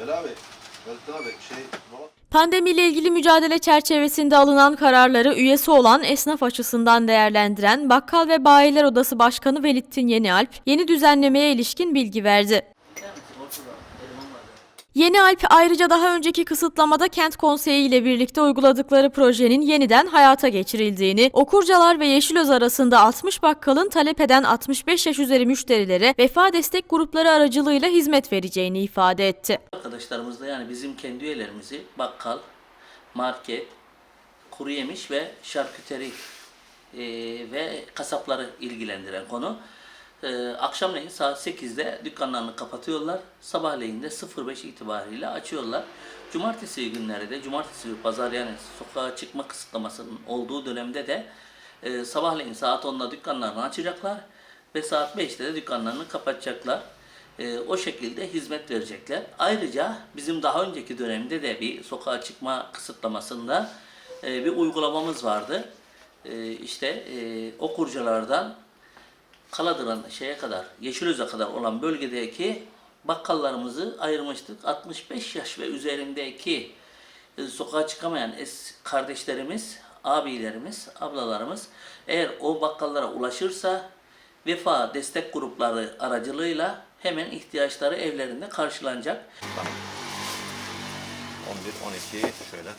Veli abi, şey... Pandemiyle ilgili mücadele çerçevesinde alınan kararları üyesi olan esnaf açısından değerlendiren Bakkal ve Bayiler Odası Başkanı Velittin Yenialp, yeni düzenlemeye ilişkin bilgi verdi. Yeni Alp ayrıca daha önceki kısıtlamada kent konseyi ile birlikte uyguladıkları projenin yeniden hayata geçirildiğini, Okurcalar ve Yeşilöz arasında 60 bakkalın talep eden 65 yaş üzeri müşterilere vefa destek grupları aracılığıyla hizmet vereceğini ifade etti. Arkadaşlarımız da yani bizim kendi üyelerimizi bakkal, market, kuru yemiş ve şarküteri e, ve kasapları ilgilendiren konu. E, akşamleyin saat 8'de dükkanlarını kapatıyorlar. Sabahleyin de 05 itibariyle açıyorlar. Cumartesi günleri de, cumartesi ve pazar yani sokağa çıkma kısıtlamasının olduğu dönemde de e, sabahleyin saat 10'da dükkanlarını açacaklar ve saat 5'te de dükkanlarını kapatacaklar. E, o şekilde hizmet verecekler. Ayrıca bizim daha önceki dönemde de bir sokağa çıkma kısıtlamasında e, bir uygulamamız vardı. E, işte e, o kurcalardan Kaladıran şeye kadar, Yeşilöz'e kadar olan bölgedeki bakkallarımızı ayırmıştık. 65 yaş ve üzerindeki e, sokağa çıkamayan es kardeşlerimiz, abilerimiz, ablalarımız eğer o bakkallara ulaşırsa vefa destek grupları aracılığıyla hemen ihtiyaçları evlerinde karşılanacak. 11, 12 şöyle.